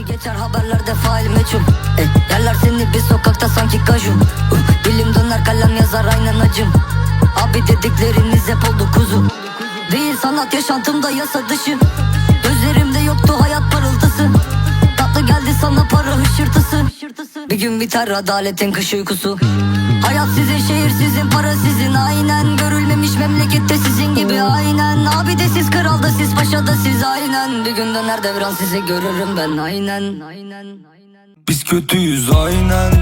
Hepsi geçer haberlerde fail meçhul. E, Yerler seni bir sokakta sanki kajun uh, Dilim döner kalem yazar aynen acım. Abi dedikleriniz hep oldu kuzu. Değil sanat yaşantımda yasa dışı. Gözlerimde yoktu hayat parıltısı. Tatlı geldi sana para hışırtısı. Bir gün biter adaletin kış uykusu. Hayat sizin şehir sizin para sizin aynen Abi de siz kral da siz paşa da siz. Aynen Bir gün döner devran sizi görürüm ben. Aynen Biz kötüyüz aynen